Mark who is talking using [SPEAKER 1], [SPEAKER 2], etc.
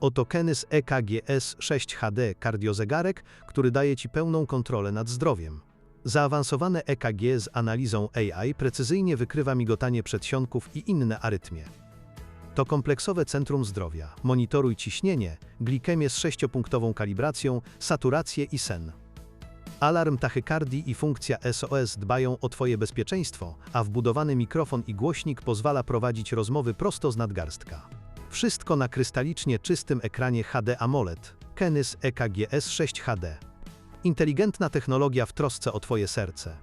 [SPEAKER 1] Oto Kenys EKGS 6 HD kardiozegarek, który daje Ci pełną kontrolę nad zdrowiem. Zaawansowane EKG z analizą AI precyzyjnie wykrywa migotanie przedsionków i inne arytmie. To kompleksowe centrum zdrowia. Monitoruj ciśnienie, glikemię z sześciopunktową kalibracją, saturację i sen. Alarm tachykardii i funkcja SOS dbają o Twoje bezpieczeństwo, a wbudowany mikrofon i głośnik pozwala prowadzić rozmowy prosto z nadgarstka. Wszystko na krystalicznie czystym ekranie HD AMOLED, Kenys EKG S6 HD. Inteligentna technologia w trosce o Twoje serce.